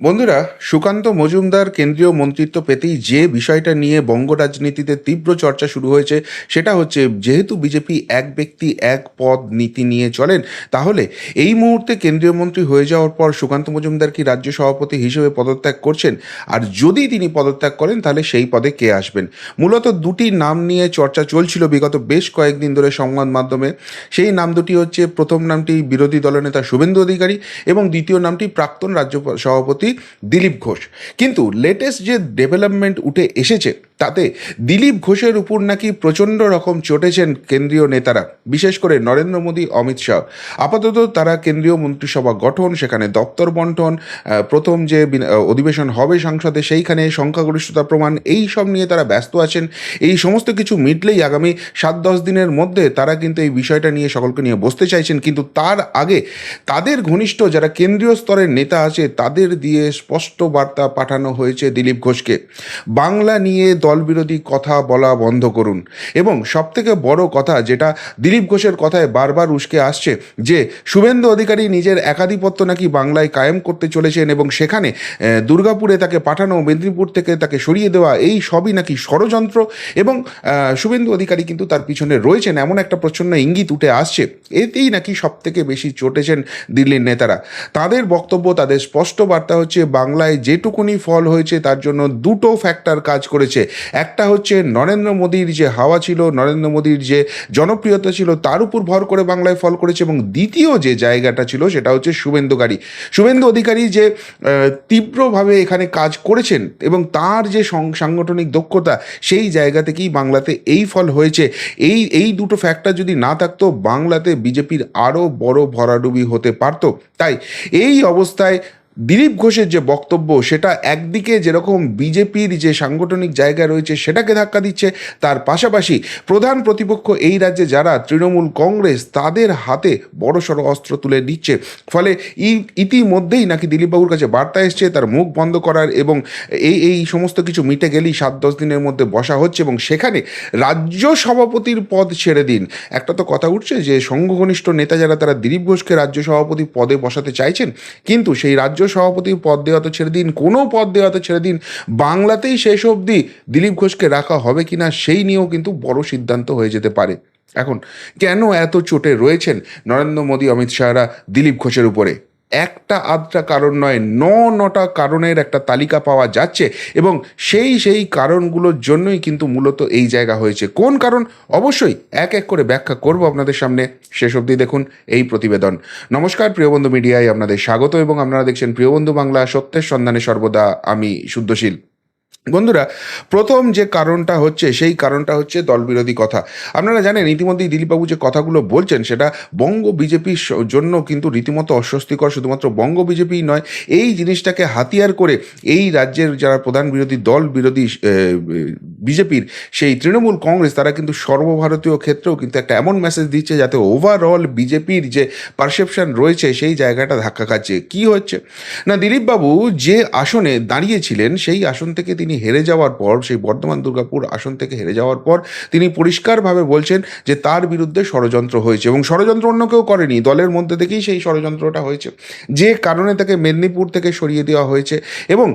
বন্ধুরা, সুকান্ত মজুমদার কেন্দ্রীয় মন্ত্রিত্ব পেতেই যে বিষয়টা নিয়ে বঙ্গ রাজনীতিতে তীব্র চর্চা শুরু হয়েছে, সেটা হচ্ছে যেহেতু বিজেপি এক ব্যক্তি, এক পদ নীতি নিয়ে চলেন, তাহলে এই মুহূর্তে কেন্দ্রীয় মন্ত্রী হয়ে যাওয়ার পর সুকান্ত মজুমদার কি রাজ্য সভাপতি হিসেবে পদত্যাগ করছেন? আর যদি তিনি পদত্যাগ করেন, তাহলে সেই পদে কে আসবেন? মূলত দুটি নাম নিয়ে চর্চা চলছিল বিগত বেশ কয়েকদিন ধরে সংবাদ মাধ্যমে। সেই নাম দুটি হচ্ছে, প্রথম নামটি বিরোধী দলনেতা শুভেন্দু অধিকারী এবং দ্বিতীয় নামটি প্রাক্তন রাজ্য সভাপতি দিলীপ ঘোষ। কিন্তু লেটেস্ট যে ডেভেলপমেন্ট উঠে এসেছে তাতে দিলীপ ঘোষের উপর নাকি প্রচণ্ড রকম চটেছেন কেন্দ্রীয় নেতারা, বিশেষ করে নরেন্দ্র মোদী, অমিত শাহ। আপাতত তারা কেন্দ্রীয় মন্ত্রিসভা গঠন, সেখানে দপ্তর বন্টন প্রথম যে অধিবেশন হবে সংসদে, সেইখানে সংখ্যাগরিষ্ঠতা প্রমাণ, এই সব নিয়ে তারা ব্যস্ত আছেন। এই সমস্ত কিছু মিটলেই আগামী সাত দশ দিনের মধ্যে তারা কিন্তু এই বিষয়টা নিয়ে সকলকে নিয়ে বসতে চাইছেন। কিন্তু তার আগে তাদের ঘনিষ্ঠ যারা কেন্দ্রীয় স্তরের নেতা আছে, তাদের দিয়ে স্পষ্ট বার্তা পাঠানো হয়েছে দিলীপ ঘোষকে। বাংলা নিয়ে দলবিরোধী কথা বলা বন্ধ করুন। এবং সবথেকে বড় কথা যেটা দিলীপ ঘোষের কথায় বারবার উস্কে আসছে, যে শুভেন্দু অধিকারী নিজের একাধিপত্য নাকি বাংলায় কায়েম করতে চলেছেন এবং সেখানে দুর্গাপুরে তাকে পাঠানো, মেদিনীপুর থেকে তাকে সরিয়ে দেওয়া, এই সবই নাকি ষড়যন্ত্র এবং শুভেন্দু অধিকারী কিন্তু তার পিছনে রয়েছেন। এমন একটা প্রচণ্ড ইঙ্গিত উঠে আসছে। এতেই নাকি সব থেকে বেশি চটেছেন দিল্লির নেতারা। তাদের বক্তব্য, তাদের স্পষ্ট বার্তা হচ্ছে, বাংলায় যেটুকুনি ফল হয়েছে তার জন্য দুটো ফ্যাক্টর কাজ করেছে। একটা হচ্ছে নরেন্দ্র মোদীর যে হাওয়া ছিল, নরেন্দ্র মোদীর যে জনপ্রিয়তা ছিল, তার উপর ভর করে বাংলায় ফল করেছে এবং দ্বিতীয় যে জায়গাটা ছিল সেটা হচ্ছে শুভেন্দুকারী শুভেন্দু অধিকারী যে তীব্রভাবে এখানে কাজ করেছেন এবং তার যে সাংগঠনিক দক্ষতা, সেই জায়গা থেকেই বাংলাতে এই ফল হয়েছে। এই এই দুটো ফ্যাক্টর যদি না থাকতো, বাংলাতে বিজেপির আরও বড় ভরাডুবি হতে পারতো। তাই এই অবস্থায় দিলীপ ঘোষের যে বক্তব্য, সেটা একদিকে যেরকম বিজেপির যে সাংগঠনিক জায়গা রয়েছে, সেটাকে ধাক্কা দিচ্ছে, তার পাশাপাশি প্রধান প্রতিপক্ষ এই রাজ্যে যারা তৃণমূল কংগ্রেস, তাদের হাতে বড়সড় অস্ত্র তুলে দিচ্ছে। ফলে ইতিমধ্যেই নাকি দিলীপবাবুর কাছে বার্তা এসছে, তার মুখ বন্ধ করার এবং এই এই সমস্ত কিছু মিটে গেলেই সাত, দশ দিনের মধ্যে বসা হচ্ছে এবং সেখানে রাজ্য সভাপতির পদ ছেড়ে দিন। একটা তো কথা উঠছে যে সংঘঘনিষ্ঠ নেতা যারা, তারা দিলীপ ঘোষকে রাজ্য সভাপতি পদে বসাতে চাইছেন, কিন্তু সেই রাজ্য সভাপতির পদ দেওয়া তো ছেড়ে দিন, কোনো পদ দেওয়া তো ছেড়ে দিন, বাংলাতেই শেষ অবধি দিলীপ ঘোষকে রাখা হবে কি না সেই নিয়েও কিন্তু বড় সিদ্ধান্ত হয়ে যেতে পারে। এখন কেন এত চোটে রয়েছেন নরেন্দ্র মোদী, অমিত শাহরা দিলীপ ঘোষের উপরে? একটা আধটা কারণ নয়, ন নটা কারণের একটা তালিকা পাওয়া যাচ্ছে এবং সেই সেই কারণগুলোর জন্যই কিন্তু মূলত এই জায়গা হয়েছে। কোন কারণ? অবশ্যই এক এক করে ব্যাখ্যা করব আপনাদের সামনে। শেষ অবধি দেখুন এই প্রতিবেদন। নমস্কার প্রিয়বন্ধু মিডিয়ায় আপনাদের স্বাগত এবং আপনারা দেখছেন প্রিয়বন্ধু বাংলা সত্যের সন্ধানে সর্বদা। আমি শুদ্ধশীল। বন্ধুরা, প্রথম যে কারণটা হচ্ছে, সেই কারণটা হচ্ছে দলবিরোধী কথা। আপনারা জানেন, ইতিমধ্যেই দিলীপবাবু যে কথাগুলো বলছেন, সেটা বঙ্গ বিজেপির জন্য কিন্তু রীতিমতো অস্বস্তিকর, শুধুমাত্র বঙ্গ বিজেপি নয়, এই জিনিসটাকে হাতিয়ার করে এই রাজ্যের যারা প্রধান বিরোধী দল, বিরোধী বিজেপির, সেই তৃণমূল কংগ্রেস, তারা কিন্তু সর্বভারতীয় ক্ষেত্রেও কিন্তু একটা এমন মেসেজ দিচ্ছে, যাতে ওভারঅল বিজেপির যে পারসেপশন রয়েছে, সেই জায়গাটা ধাক্কা খাচ্ছে। কি হচ্ছে? না, দিলীপবাবু যে আসনে দাঁড়িয়েছিলেন, সেই আসন থেকে তিনি হেরে যাওয়ার পর, সেই বর্ধমান দুর্গাপুর আসন থেকে হেরে যাওয়ার পর, তিনি পরিষ্কারভাবে বলছেন যে তার বিরুদ্ধে ষড়যন্ত্র হয়েছে এবং ষড়যন্ত্র অন্য কেউ করেনি। দলের মধ্যে থেকেই সেই ষড়যন্ত্রটা হয়েছে। যে কারণে তাকে মেদিনীপুর থেকে সরিয়ে দেওয়া হয়েছে এবং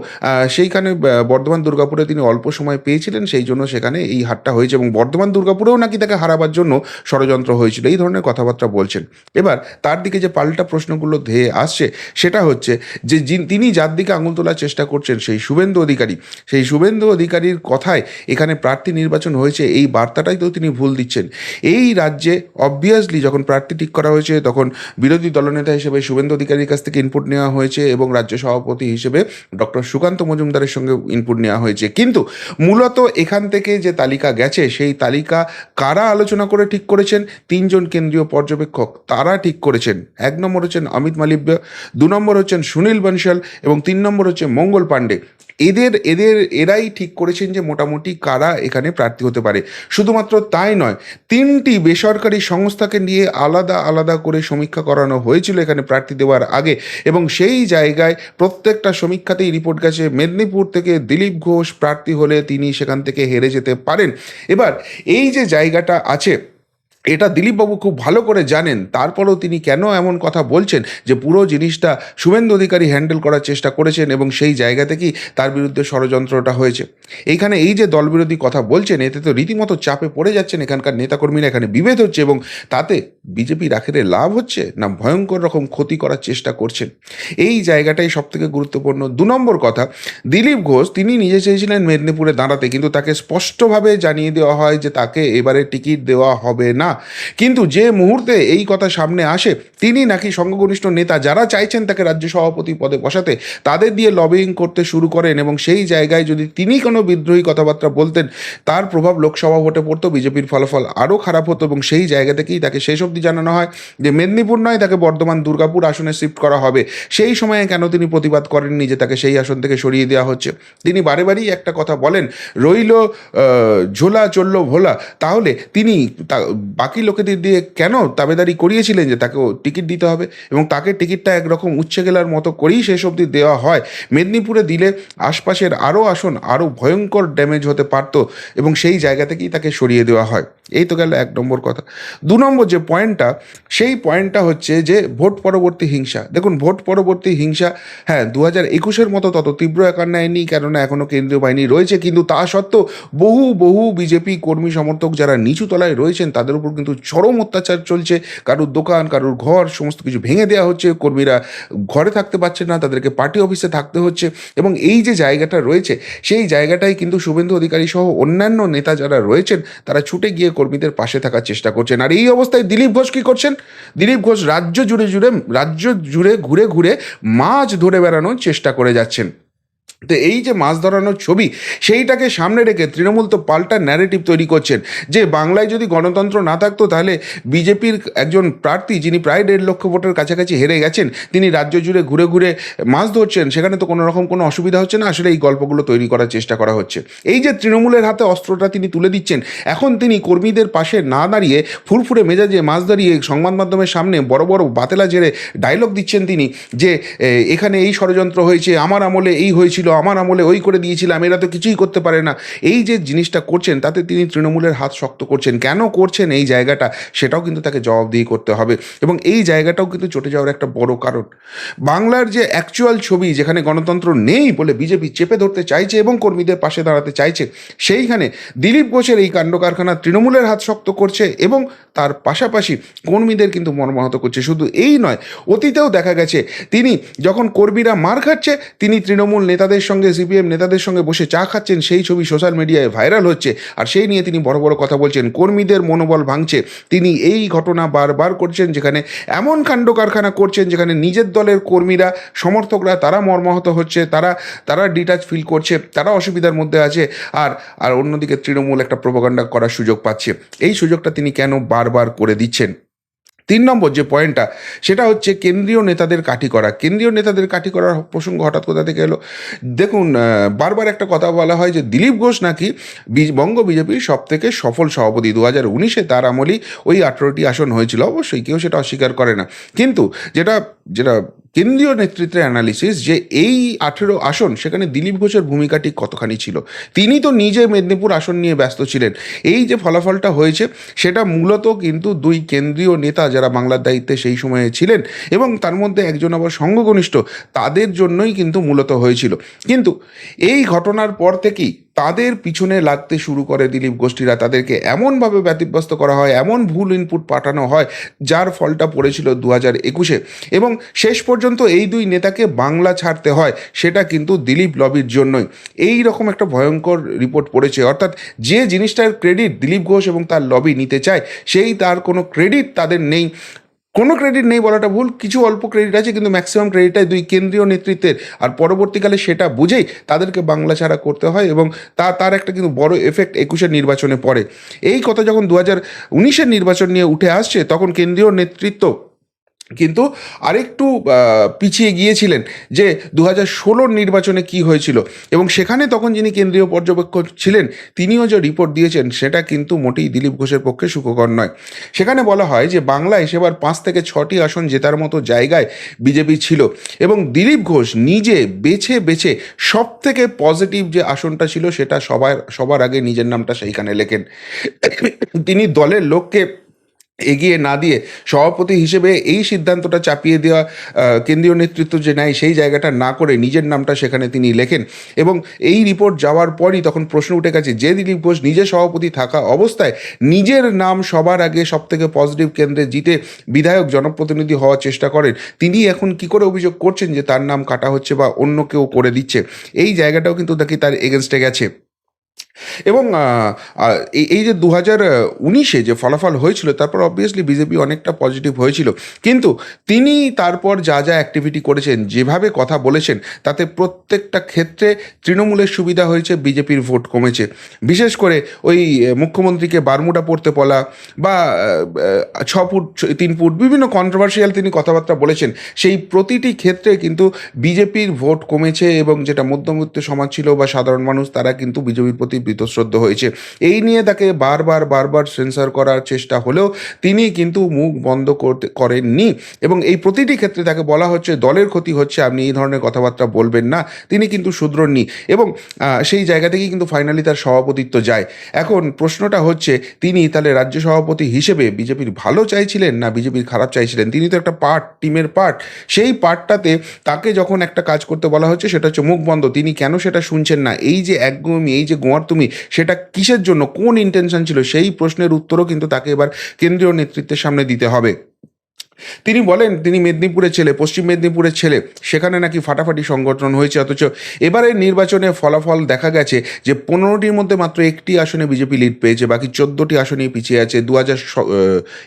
সেইখানে বর্ধমান দুর্গাপুরে তিনি অল্প সময় পেয়েছিলেন, সেই জন্য সেখানে এই হারটা হয়েছে এবং বর্ধমান দুর্গাপুরেও নাকি তাকে হারাবার জন্য ষড়যন্ত্র হয়েছিল, এই ধরনের কথাবার্তা বলছেন। এবার তার দিকে যে পাল্টা প্রশ্নগুলো ধেয়ে আসছে, সেটা হচ্ছে যে তিনি যার দিকে আঙুল তোলার চেষ্টা করছেন, সেই শুভেন্দু অধিকারী সেই শুভেন্দু অধিকারীর কথায় এখানে প্রার্থী নির্বাচন হয়েছে, এই বার্তাটাই তো তিনি ভুল দিচ্ছেন। এই রাজ্যে অবভিয়াসলি যখন প্রার্থী ঠিক করা হয়েছে, তখন বিরোধী দলনেতা হিসেবে শুভেন্দু অধিকারীর কাছ থেকে ইনপুট নেওয়া হয়েছে এবং রাজ্য সভাপতি হিসেবে ডক্টর সুকান্ত মজুমদারের সঙ্গে ইনপুট নেওয়া হয়েছে। কিন্তু মূলত এখান থেকে যে তালিকা গেছে, সেই তালিকা কারা আলোচনা করে ঠিক করেছেন? তিনজন কেন্দ্রীয় পর্যবেক্ষক তারা ঠিক করেছেন। এক নম্বর হচ্ছেন অমিত মালিব্য, দু নম্বর হচ্ছেন সুনীল বনশাল এবং তিন নম্বর হচ্ছে মঙ্গল পাণ্ডে। এদের এদের, এরাই ঠিক করেছেন যে মোটামুটি কারা এখানে প্রার্থী হতে পারে। শুধুমাত্র তাই নয়, তিনটি বেসরকারি সংস্থাকে নিয়ে আলাদা আলাদা করে সমীক্ষা করানো হয়েছিল এখানে প্রার্থী দেওয়ার আগে এবং সেই জায়গায় প্রত্যেকটা সমীক্ষাতেই রিপোর্ট গেছে, মেদিনীপুর থেকে দিলীপ ঘোষ প্রার্থী হলে তিনি সেখান থেকে হেরে যেতে পারেন। এবার এই যে জায়গাটা আছে এটা দিলীপবাবু খুব ভালো করে জানেন। তারপরও তিনি কেন এমন কথা বলছেন যে পুরো জিনিসটা শুভেন্দু অধিকারী হ্যান্ডেল করার চেষ্টা করেছেন এবং সেই জায়গা থেকেই তার বিরুদ্ধে ষড়যন্ত্রটা হয়েছে। এইখানে এই যে দলবিরোধী কথা বলছেন, এতে তো রীতিমতো চাপে পড়ে যাচ্ছেন এখানকার নেতাকর্মীরা, এখানে বিভেদ হচ্ছে এবং তাতে বিজেপির আখেরে লাভ হচ্ছে না ভয়ঙ্কর রকম ক্ষতি করার চেষ্টা করছেন? এই জায়গাটাই সব থেকে গুরুত্বপূর্ণ। দু নম্বর কথা, দিলীপ ঘোষ তিনি নিজে চেয়েছিলেন মেদিনীপুরে দাঁড়াতে, কিন্তু তাকে স্পষ্টভাবে জানিয়ে দেওয়া হয় যে তাকে এবারে টিকিট দেওয়া হবে না। কিন্তু যে মুহূর্তে এই কথা সামনে আসে, তিনি নাকি সংঘঘনিষ্ঠ নেতা, যারা চাইছেন তাকে রাজ্য সভাপতি পদে বসাতে, তাদের দিয়ে লবিং করতে শুরু করেন এবং সেই জায়গায় যদি তিনি কোনো বিদ্রোহী কথাবার্তা বলতেন, তার প্রভাব লোকসভা ভোটে পড়তো, বিজেপির ফলাফল আরও খারাপ হতো এবং সেই জায়গা থেকেই তাকে শেষ অবধি জানানো হয় যে মেদিনীপুর নয়, তাকে বর্ধমান দুর্গাপুর আসনে শিফট করা হবে। সেই সময়ে কেন তিনি প্রতিবাদ করেননি যে তাকে সেই আসন থেকে সরিয়ে দেওয়া হচ্ছে? তিনি বারে বারেই একটা কথা বলেন, রইল ঝোলা চলল ভোলা। তাহলে তিনি বাকি লোকেদের দিয়ে কেন তাবেদারি করিয়েছিলেন যে তাকে টিকিট দিতে হবে? এবং তাকে টিকিটটা একরকম উচ্ছে গেলার মতো করেই শেষ অবধি দেওয়া হয়। মেদিনীপুরে দিলে আশপাশের আরও আসন আরও ভয়ঙ্কর ড্যামেজ হতে পারত এবং সেই জায়গা থেকেই তাকে সরিয়ে দেওয়া হয়। এই তো গেল এক নম্বর কথা। দু নম্বর যে পয়েন্টটা, সেই পয়েন্টটা হচ্ছে যে ভোট পরবর্তী হিংসা। দেখুন, ভোট পরবর্তী হিংসা হ্যাঁ দু হাজার একুশের মতো তত তীব্র আকার নেয়নি, কেননা এখনও কেন্দ্রীয় বাহিনী রয়েছে, কিন্তু তা সত্ত্বেও বহু বহু বিজেপি কর্মী সমর্থক যারা নিচু তলায় রয়েছেন, তাদের উপর কিন্তু চরম অত্যাচার চলছে। কারুর দোকান, কারুর ঘর, সমস্ত কিছু ভেঙে দেওয়া হচ্ছে, কর্মীরা ঘরে থাকতে পারছে না, তাদেরকে পার্টি অফিসে থাকতে হচ্ছে, এবং এই যে জায়গাটা রয়েছে, সেই জায়গাটাই কিন্তু শুভেন্দু অধিকারী সহ অন্যান্য নেতা যারা রয়েছেন, তারা ছুটে গিয়ে কর্মীদের পাশে থাকার চেষ্টা করছেন। আর এই অবস্থায় দিলীপ ঘোষ কী করছেন? দিলীপ ঘোষ রাজ্য জুড়ে জুড়ে, রাজ্য জুড়ে ঘুরে ঘুরে মাছ ধরে বেড়ানোর চেষ্টা করে যাচ্ছেন। তো এই যে মাছ ধরানোর ছবি, সেইটাকে সামনে রেখে তৃণমূল তো পাল্টা ন্যারেটিভ তৈরি করছেন। যে বাংলায় যদি গণতন্ত্র না থাকতো, তাহলে বিজেপির একজন প্রার্থী যিনি প্রায় দেড় লক্ষ ভোটের কাছাকাছি হেরে গেছেন, তিনি রাজ্য জুড়ে ঘুরে ঘুরে মাছ ধরছেন, সেখানে তো কোনো রকম কোনো অসুবিধা হচ্ছে না, আসলে এই গল্পগুলো তৈরি করার চেষ্টা করা হচ্ছে। এই যে তৃণমূলের হাতে অস্ত্রটা তিনি তুলে দিচ্ছেন, এখন তিনি কর্মীদের পাশে না দাঁড়িয়ে ফুরফুরে মেজাজে মাছ দাঁড়িয়ে সংবাদ মাধ্যমের সামনে বড় বড় বাতেলা জেরে ডায়লগ দিচ্ছেন তিনি, যে এখানে এই ষড়যন্ত্র হয়েছে, আমার আমলে এই হয়েছিল আমার আমলে ওই করে দিয়েছিলাম, এরা তো কিছুই করতে পারে না। এই যে জিনিসটা করছেন, তাতে তিনি তৃণমূলের হাত শক্ত করছেন। কেন করছেন এই জায়গাটা, সেটাও কিন্তু তাকে জবাবদিহি করতে হবে। এবং এই জায়গাটাও কিন্তু চটে যাওয়ার একটা বড় কারণ। বাংলার যে অ্যাকচুয়াল ছবি, যেখানে গণতন্ত্র নেই বলে বিজেপি চেপে ধরতে চাইছে এবং কর্মীদের পাশে দাঁড়াতে চাইছে, সেইখানে দিলীপ ঘোষের এই কাণ্ড কারখানা তৃণমূলের হাত শক্ত করছে এবং তার পাশাপাশি কর্মীদের কিন্তু মর্মাহত করছে। শুধু এই নয়, অতীতেও দেখা গেছে, তিনি যখন কর্মীরা মার খাচ্ছে, তিনি তৃণমূল নেতাদের সঙ্গে সিপিএম নেতাদের সঙ্গে বসে চা খাচ্ছেন, সেই ছবি সোশ্যাল মিডিয়ায় ভাইরাল হচ্ছে। আর সেই নিয়ে তিনি বড় বড় কথা বলছেন, কর্মীদের মনোবল ভাঙছে। তিনি এই ঘটনা বারবার করছেন, যেখানে এমন কাণ্ড কারখানা করছেন, যেখানে নিজের দলের কর্মীরা, সমর্থকরা, তারা মর্মাহত হচ্ছে, তারা তারা ডিটাচ ফিল করছে, তারা অসুবিধার মধ্যে আছে। আর আর অন্যদিকে তৃণমূল একটা প্রোপাগান্ডা করার সুযোগ পাচ্ছে। এই সুযোগটা তিনি কেন বারবার করে দিচ্ছেন? তিন নম্বর যে পয়েন্টটা, সেটা হচ্ছে কেন্দ্রীয় নেতাদের কাঠি করা। কেন্দ্রীয় নেতাদের কাঠি করার প্রসঙ্গ হঠাৎ কোথা থেকে এলো? দেখুন বারবার একটা কথা বলা হয় যে দিলীপ ঘোষ নাকি বঙ্গ বিজেপির সব থেকে সফল সভাপতি। দু হাজার উনিশে তার আমলেই ওই আঠেরোটি আসন হয়েছিল। অবশ্যই কেউ সেটা অস্বীকার করে না। কিন্তু যেটা যেটা কেন্দ্রীয় নেতৃত্বের অ্যানালিসিস যে এই আঠেরো আসন, সেখানে দিলীপ ঘোষের ভূমিকাটি কতখানি ছিল? তিনি তো নিজে মেদিনীপুর আসন নিয়ে ব্যস্ত ছিলেন। এই যে ফলাফলটা হয়েছে, সেটা মূলত কিন্তু দুই কেন্দ্রীয় নেতা যারা বাংলার দায়িত্বে সেই সময়ে ছিলেন এবং তার মধ্যে একজন আবার সংঘঘনিষ্ঠ তাদের জন্যই কিন্তু মূলত হয়েছিল। কিন্তু এই ঘটনার পর থেকেই তাদের পিছনে লাগতে শুরু করে দিলীপ গোষ্ঠীরা। তাদেরকে এমনভাবে ব্যতিব্যস্ত করা হয়, এমন ভুল ইনপুট পাঠানো হয়, যার ফলটা পড়েছিল দু হাজার একুশে। এবং শেষ পর্যন্ত এই দুই নেতাকে বাংলা ছাড়তে হয়, সেটা কিন্তু দিলীপ লবির জন্যই। এই রকম একটা ভয়ঙ্কর রিপোর্ট পড়েছে। অর্থাৎ যে জিনিসটার ক্রেডিট দিলীপ ঘোষ এবং তার লবি নিতে চায়, সেই তার কোনো ক্রেডিট তাদের নেই। কোনো ক্রেডিট নেই বলাটা ভুল, কিছু অল্প ক্রেডিট আছে কিন্তু ম্যাক্সিমাম ক্রেডিটটাই দুই কেন্দ্রীয় নেতৃত্বের। আর পরবর্তীকালে সেটা বুঝেই তাদেরকে বাংলা ছাড়া করতে হয় এবং তা, তার একটা কিন্তু বড় এফেক্ট একুশের নির্বাচনে পড়ে। এই কথা যখন দু হাজার উনিশের নির্বাচন নিয়ে উঠে আসছে, তখন কেন্দ্রীয় নেতৃত্ব কিন্তু আরেকটু পিছিয়ে গিয়েছিলেন যে দু হাজার ষোলোর নির্বাচনে কি হয়েছিল। এবং সেখানে তখন যিনি কেন্দ্রীয় পর্যবেক্ষক ছিলেন, তিনিও যে রিপোর্ট দিয়েছেন, সেটা কিন্তু মোটেই দিলীপ ঘোষের পক্ষে সুখকর নয়। সেখানে বলা হয় যে বাংলায় সেবার পাঁচ থেকে ছটি আসন জেতার মতো জায়গায় বিজেপি ছিল। এবং দিলীপ ঘোষ নিজে বেছে বেছে সব থেকে পজিটিভ যে আসনটা ছিল, সেটা সবার সবার আগে নিজের নামটা সেইখানে লেখেন। তিনি দলের লোককে এগিয়ে না দিয়ে সভাপতি হিসেবে এই সিদ্ধান্তটা চাপিয়ে দেওয়া কেন্দ্রীয় নেতৃত্ব যে নেয় সেই জায়গাটা না করে নিজের নামটা সেখানে তিনি লেখেন। এবং এই রিপোর্ট যাওয়ার পরই তখন প্রশ্ন উঠে গেছে, যে দিলীপ ঘোষ নিজে সভাপতি থাকা অবস্থায় নিজের নাম সবার আগে সব থেকে পজিটিভ কেন্দ্রে জিতে বিধায়ক, জনপ্রতিনিধি হওয়ার চেষ্টা করেন। তিনি এখন কি করে অভিযোগ করছেন যে তার নাম কাটা হচ্ছে বা অন্য কেউ করে দিচ্ছে? এই জায়গাটাও কিন্তু নাকি তার এগেনস্টে গেছে। এবং এই যে দু হাজার উনিশে যে ফলাফল হয়েছিল, তারপর অবভিয়াসলি বিজেপি অনেকটা পজিটিভ হয়েছিল। কিন্তু তিনি তারপর যা যা অ্যাক্টিভিটি করেছেন, যেভাবে কথা বলেছেন, তাতে প্রত্যেকটা ক্ষেত্রে তৃণমূলের সুবিধা হয়েছে বিজেপির ভোট কমেছে। বিশেষ করে ওই মুখ্যমন্ত্রীকে বারমুডা পড়তে বলা বা ছ ফুট তিন ফুট বিভিন্ন কন্ট্রোভার্সিয়াল তিনি কথাবার্তা বলেছেন, সেই প্রতিটি ক্ষেত্রে কিন্তু বিজেপির ভোট কমেছে এবং যেটা মধ্যবিত্ত সমাজ ছিল বা সাধারণ মানুষ, তারা কিন্তু বিজেপির প্রতি বীতশ্রদ্ধ হয়েছে। এই নিয়ে তাকে বারবার বারবার সেন্সার করার চেষ্টা হলেও তিনি কিন্তু মুখ বন্ধ করতে, করেননি। এবং এই প্রতিটি ক্ষেত্রে তাকে বলা হচ্ছে, দলের ক্ষতি হচ্ছে, আপনি এই ধরনের কথাবার্তা বলবেন না। তিনি কিন্তু শুধরননি। এবং সেই জায়গা থেকেই কিন্তু ফাইনালি তার সভাপতিত্ব যায়। এখন প্রশ্নটা হচ্ছে, তিনি তাহলে রাজ্য সভাপতি হিসেবে বিজেপির ভালো চাইছিলেন না বিজেপির খারাপ চাইছিলেন? তিনি তো একটা পার্ট, টিমের পার্ট। সেই পার্টটাতে তাকে যখন একটা কাজ করতে বলা হচ্ছে, সেটা হচ্ছে মুখ বন্ধ। তিনি কেন সেটা শুনছেন না? এই যে একগুমি এই যে গোয়ার তুমি সেটা কিসের জন্য? কোন ইন্টেনশন ছিল? সেই প্রশ্নের উত্তরও কিন্তু তাকে এবার কেন্দ্রীয় নেতৃত্বের সামনে দিতে হবে। তিনি বলেন, তিনি মেদিনীপুরের ছেলে, পশ্চিম মেদিনীপুরের ছেলে, সেখানে নাকি ফাটাফাটি সংগঠন হয়েছে, অথচ এবারের নির্বাচনে ফলাফল দেখা গেছে যে পনেরোটির মধ্যে মাত্র একটি আসনে বিজেপি লিড পেয়েছে, বাকি চোদ্দোটি আসনেই পিছিয়ে আছে। দু হাজার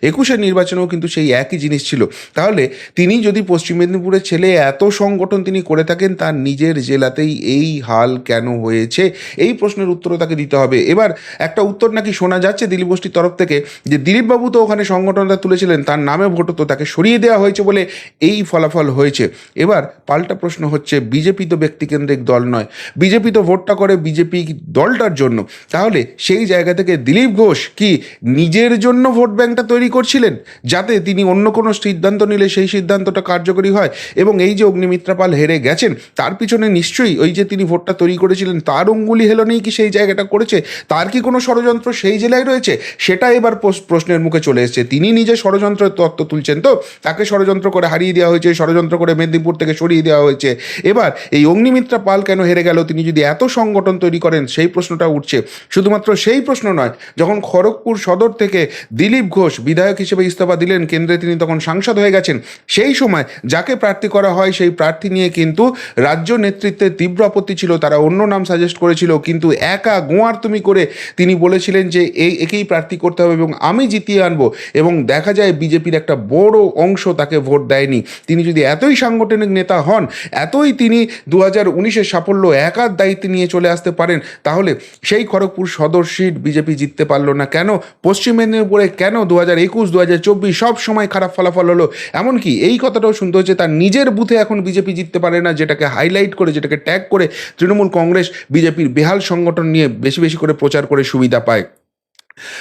একুশের নির্বাচনেও কিন্তু সেই একই জিনিস ছিল। তাহলে তিনি যদি পশ্চিম মেদিনীপুরের ছেলে এত সংগঠন তিনি করে থাকেন, তার নিজের জেলাতেই এই হাল কেন হয়েছে? এই প্রশ্নের উত্তরও তাকে দিতে হবে। এবার একটা উত্তর নাকি শোনা যাচ্ছে দিলীপ গোষ্ঠীর তরফ থেকে, যে দিলীপবাবু তো ওখানে সংগঠনটা তুলেছিলেন, তার নামে ভোট হতো তাকে সরিয়ে দেওয়া হয়েছে বলে এই ফলাফল হয়েছে। এবার পাল্টা প্রশ্ন হচ্ছে, বিজেপি তো ব্যক্তিকেন্দ্রিক দল নয়। বিজেপি তো ভোটটা করে বিজেপি দলটার জন্য। তাহলে সেই জায়গা থেকে দিলীপ ঘোষ কি নিজের জন্য ভোট ব্যাংকটা তৈরি করছিলেন? যাতে তিনি অন্য কোনো সিদ্ধান্ত নিলে সেই সিদ্ধান্তটা কার্যকরী হয়? এবং এই যে অগ্নিমিত্রা পাল হেরে গেছেন, তার পিছনে নিশ্চয়ই ওই যে তিনি ভোটটা তৈরি করেছিলেন, তার অঙ্গুলি হেলনেই কি সেই জায়গাটা করেছে? তার কি কোনো ষড়যন্ত্র সেই জেলায় রয়েছে? সেটা এবার প্রশ- প্রশ্নের মুখে চলে এসেছে। তিনি নিজে ষড়যন্ত্রের তত্ত্ব তুলছেন তো? তাকে ষড়যন্ত্র করে হারিয়ে দেওয়া হয়েছে, ষড়যন্ত্র করে মেদিনীপুর থেকে সরিয়ে দেওয়া হয়েছে। এবার এই অগ্নিমিত্রা পাল কেন হেরে গেল? তিনি যদি এত সংগঠন তৈরি করেন, সেই প্রশ্নটা উঠছে। শুধুমাত্র সেই প্রশ্ন নয়, যখন খড়গপুর সদর থেকে দিলীপ ঘোষ বিধায়ক হিসেবে ইস্তফা দিলেন, কেন্দ্রে তিনি তখন সাংসদ হয়ে গেছেন, সেই সময় যাকে প্রার্থী করা হয়, সেই প্রার্থী নিয়ে কিন্তু রাজ্য নেতৃত্বের তীব্র আপত্তি ছিল, তারা অন্য নাম সাজেস্ট করেছিল, কিন্তু একা গোয়ার তুমি করে তিনি বলেছিলেন যে, এই, একেই প্রার্থী করতে হবে এবং আমি জিতিয়ে আনব। এবং দেখা যায়, বিজেপির একটা বড় অংশ তাকে ভোট দেয়নি। তিনি যদি এতই সাংগঠনিক নেতা হন, এতই তিনি দু হাজার উনিশের সাফল্য একার দায়িত্বে নিয়ে চলে আসতে পারেন, তাহলে সেই খড়গপুর সদর সিট বিজেপি জিততে পারল না কেন? পশ্চিম মেদিনীপুরে কেন দু হাজার একুশ দু হাজার চব্বিশ সব সময় খারাপ ফলাফল হলো? এমনকি এই কথাটাও শুনতে হচ্ছে, তার নিজের বুথে এখন বিজেপি জিততে পারে না, যেটাকে হাইলাইট করে, যেটাকে ট্যাগ করে তৃণমূল কংগ্রেস বিজেপির বেহাল সংগঠন নিয়ে বেশি বেশি করে প্রচার করে সুবিধা পায়।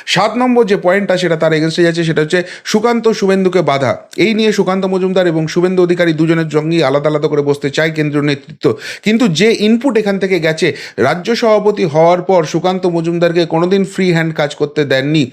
সাত নম্বর যে পয়েন্টটা সেটা তার এগেনস্টে যাচ্ছে, সেটা হচ্ছে সুকান্ত শুভেন্দুকে বাধা। এই নিয়ে সুকান্ত মজুমদার এবং শুভেন্দু অধিকারী দুজনের সঙ্গেই আলাদা আলাদা করে বসতে চায় কেন্দ্রীয় নেতৃত্ব। কিন্তু যে ইনপুট এখান থেকে গেছে, রাজ্য সভাপতি হওয়ার পর সুকান্ত মজুমদারকে কোনোদিন ফ্রি হ্যান্ড কাজ করতে দেননি।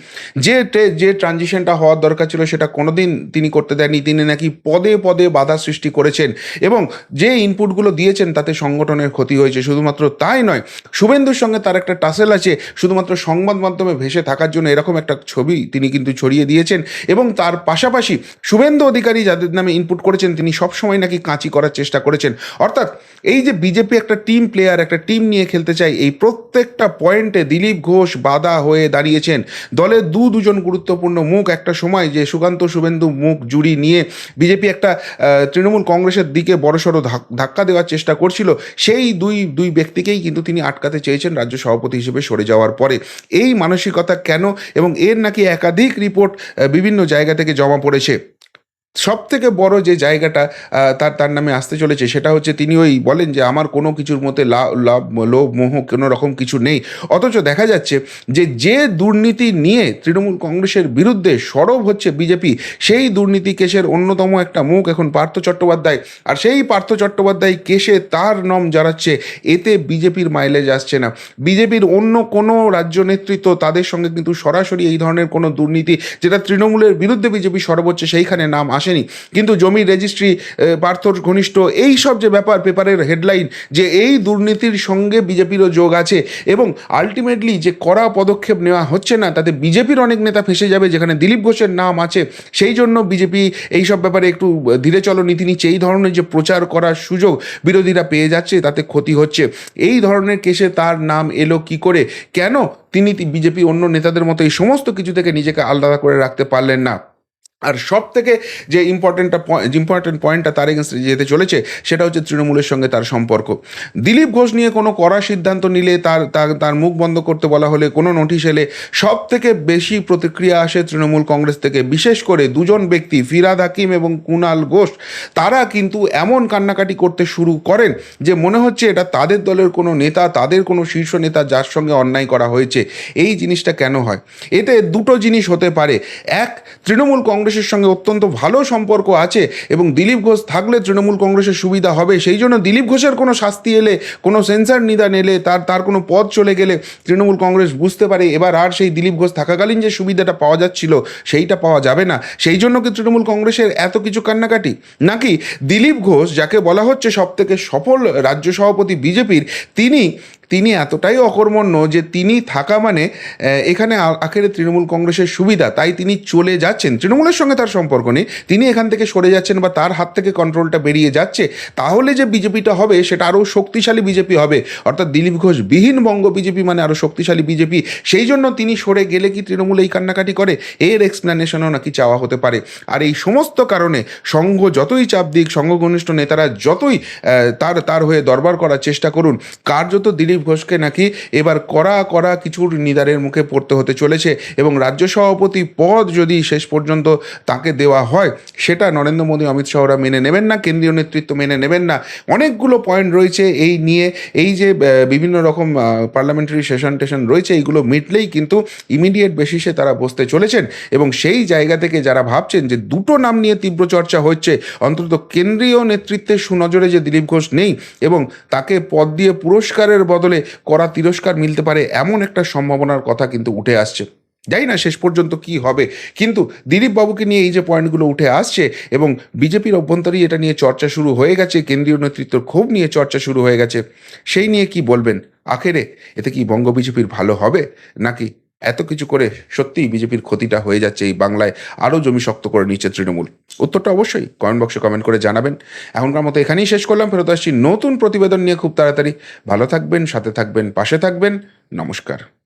যে যে ট্রানজিশনটা হওয়ার দরকার ছিল, সেটা কোনোদিন তিনি করতে দেননি। তিনি নাকি পদে পদে বাধা সৃষ্টি করেছেন এবং যে ইনপুটগুলো দিয়েছেন, তাতে সংগঠনের ক্ষতি হয়েছে। শুধুমাত্র তাই নয়, শুভেন্দুর সঙ্গে তার একটা টাসেল আছে, শুধুমাত্র সংবাদ মাধ্যমে ভেসে থাকার জন্য এরকম একটা ছবি তিনি কিন্তু ছড়িয়ে দিয়েছেন এবং তার পাশাপাশি শুভেন্দু অধিকারী যাদের নামে ইনপুট করেছেন, তিনি সবসময় নাকি কাঁচি করার চেষ্টা করেছেন। অর্থাৎ এই যে বিজেপি একটা টিম প্লেয়ার একটা টিম নিয়ে খেলতে চায়, এই প্রত্যেকটা পয়েন্টে দিলীপ ঘোষ বাধা হয়ে দাঁড়িয়েছেন। দলের দু দুজন গুরুত্বপূর্ণ মুখ, একটা সময় যে সুকান্ত, শুভেন্দু মুখ জুড়ি নিয়ে বিজেপি একটা তৃণমূল কংগ্রেসের দিকে বড়সড় ধাক- ধাক্কা দেওয়ার চেষ্টা করছিল। সেই দুই দুই ব্যক্তিকেই কিন্তু তিনি আটকাতে চেয়েছেন রাজ্য সভাপতি হিসেবে সরে যাওয়ার পরে। এই মানসিকতা কেন? এবং এর নাকি একাধিক রিপোর্ট বিভিন্ন জায়গা থেকে জমা পড়েছে। সব থেকে বড় যে জায়গাটা তার তার নামে আসতে চলেছে সেটা হচ্ছে তিনি ওই বলেন যে, আমার কোনো কিছুর লা- লাভ, লোভ, মোহ কোনো রকম কিছু নেই। অথচ দেখা যাচ্ছে যে যে দুর্নীতি নিয়ে তৃণমূল কংগ্রেসের বিরুদ্ধে সরব হচ্ছে বিজেপি, সেই দুর্নীতি কেসের অন্যতম একটা মুখ এখন পার্থ চট্টোপাধ্যায়। আর সেই পার্থ চট্টোপাধ্যায় কেসে তার নাম জড়াচ্ছে এতে বিজেপির মাইলেজ আসছে না। বিজেপির অন্য কোনো রাজ্য নেতৃত্ব তাদের সঙ্গে কিন্তু সরাসরি এই ধরনের কোনো দুর্নীতি, যেটা তৃণমূলের বিরুদ্ধে বিজেপি সরব হচ্ছে, সেইখানে নাম আসেনি। কিন্তু জমি রেজিস্ট্রি পার্থর ঘনিষ্ঠ এই সব যে ব্যাপার পেপারের হেডলাইন যে এই দুর্নীতির সঙ্গে বিজেপিরও যোগ আছে এবং আলটিমেটলি যে কড়া পদক্ষেপ নেওয়া হচ্ছে না, তাতে বিজেপির অনেক নেতা ফেসে যাবে, যেখানে দিলীপ ঘোষের নাম আছে, সেই জন্য বিজেপি এই সব ব্যাপারে একটু ধীরে চলো নীতি নিচ্ছে। এই ধরনের যে প্রচার করার সুযোগ বিরোধীরা পেয়ে যাচ্ছে, তাতে ক্ষতি হচ্ছে। এই ধরনের কেসে তার নাম এলো কি করে? কেন তিনি বিজেপি অন্য নেতাদের মতো এই সমস্ত কিছু থেকে নিজেকে আলাদা করে রাখতে পারলেন না? আর সব থেকে যে ইম্পর্টেন্টটা ইম্পর্টেন্ট পয়েন্টটা তার এগেনস্টে যেতে চলেছে, সেটা হচ্ছে তৃণমূলের সঙ্গে তার সম্পর্ক। দিলীপ ঘোষ নিয়ে কোনো কড়া সিদ্ধান্ত নিলে তার তার মুখ বন্ধ করতে বলা হলে, কোনো নোটিশ এলে সব থেকে বেশি প্রতিক্রিয়া আসে তৃণমূল কংগ্রেস থেকে। বিশেষ করে দুজন ব্যক্তি, ফিরাদ হাকিম এবং কুনাল ঘোষ, তারা কিন্তু এমন কান্নাকাটি করতে শুরু করেন যে মনে হচ্ছে এটা তাদের দলের কোনো নেতা, তাদের কোনো শীর্ষ নেতা যার সঙ্গে অন্যায় করা হয়েছে। এই জিনিসটা কেন হয়? এতে দুটো জিনিস হতে পারে। এক, তৃণমূল কংগ্রেসের সঙ্গে অত্যন্ত ভালো সম্পর্ক আছে এবং দিলীপ ঘোষ থাকলে তৃণমূল কংগ্রেসের সুবিধা হবে, সেই জন্য দিলীপ ঘোষের কোনো শাস্তি এলে, কোনো সেন্সার নিদান এলে, তার তার কোনো পদ চলে গেলে তৃণমূল কংগ্রেস বুঝতে পারে। এবার আর সেই দিলীপ ঘোষ থাকাকালীন যে সুবিধাটা পাওয়া যাচ্ছিল, সেইটা পাওয়া যাবে না। সেই জন্য কি তৃণমূল কংগ্রেসের এত কিছু কান্নাকাটি? নাকি দিলীপ ঘোষ, যাকে বলা হচ্ছে সব থেকে সফল রাজ্য সভাপতি বিজেপির, তিনি তিনি এতটাই অকর্মণ্য যে তিনি থাকা মানে এখানে আখেরে তৃণমূল কংগ্রেসের সুবিধা, তাই তিনি চলে যাচ্ছেন। তৃণমূলের সঙ্গে তার সম্পর্ক নেই। তিনি এখান থেকে সরে যাচ্ছেন বা তার হাত থেকে কন্ট্রোলটা বেরিয়ে যাচ্ছে, তাহলে যে বিজেপিটা হবে সেটা আরও শক্তিশালী বিজেপি হবে। অর্থাৎ দিলীপ ঘোষ বিহীন বঙ্গ বিজেপি মানে আরও শক্তিশালী বিজেপি। সেই জন্য তিনি সরে গেলে কি তৃণমূল এই কান্নাকাটি করে? এর এক্সপ্লেনেশনও নাকি চাওয়া হতে পারে। আর এই সমস্ত কারণে সংঘ যতই চাপ দিক সংঘ ঘনিষ্ঠ নেতারা যতই তার তার হয়ে দরবার করার চেষ্টা করুন, কার্যত দিলীপ ঘোষকে নাকি এবার কড়া কড়া কিছুর নিদারের মুখে পড়তে হতে চলেছে এবং রাজ্য সভাপতি পদ যদি শেষ পর্যন্ত তাকে দেওয়া হয়, সেটা নরেন্দ্র মোদী, অমিত শাহরা মেনে নেবেন না, কেন্দ্রীয় নেতৃত্ব মেনে নেবেন না। অনেকগুলো পয়েন্ট রয়েছে এই নিয়ে। এই যে বিভিন্ন রকম পার্লামেন্টারি সেশন টেশন রয়েছে, এইগুলো মিটলেই কিন্তু ইমিডিয়েট বেসিসে তারা বসতে চলেছেন। এবং সেই জায়গা থেকে যারা ভাবছেন যে দুটো নাম নিয়ে তীব্র চর্চা হচ্ছে, অন্তত কেন্দ্রীয় নেতৃত্বের সুনজরে যে দিলীপ ঘোষ নেই এবং তাকে পদ দিয়ে পুরস্কারের বদলে করা তিরস্কার মিলতে পারে এমন একটা সম্ভাবনার কথা কিন্তু উঠে আসছে। যাই না শেষ পর্যন্ত কি হবে, কিন্তু দিলীপ বাবুকে নিয়ে এই যে পয়েন্টগুলো উঠে আসছে এবং বিজেপির অভ্যন্তরেই এটা নিয়ে চর্চা শুরু হয়ে গেছে, কেন্দ্রীয় নেতৃত্ব ক্ষোভ নিয়ে চর্চা শুরু হয়ে গেছে, সেই নিয়ে কি বলবেন? আখেরে, এতে কি বঙ্গ বিজেপির ভালো হবে? নাকি এত কিছু করে সত্যিই বিজেপির ক্ষতিটা হয়ে যাচ্ছে এই বাংলায়। আরও জমি শক্ত করে নিচ্ছে তৃণমূল। উত্তরটা অবশ্যই কমেন্ট বক্সে কমেন্ট করে জানাবেন। এখনকার মতো এখানেই শেষ করলাম। ফেরত আসছি নতুন প্রতিবেদন নিয়ে খুব তাড়াতাড়ি। ভালো থাকবেন, সাথে থাকবেন, পাশে থাকবেন। নমস্কার।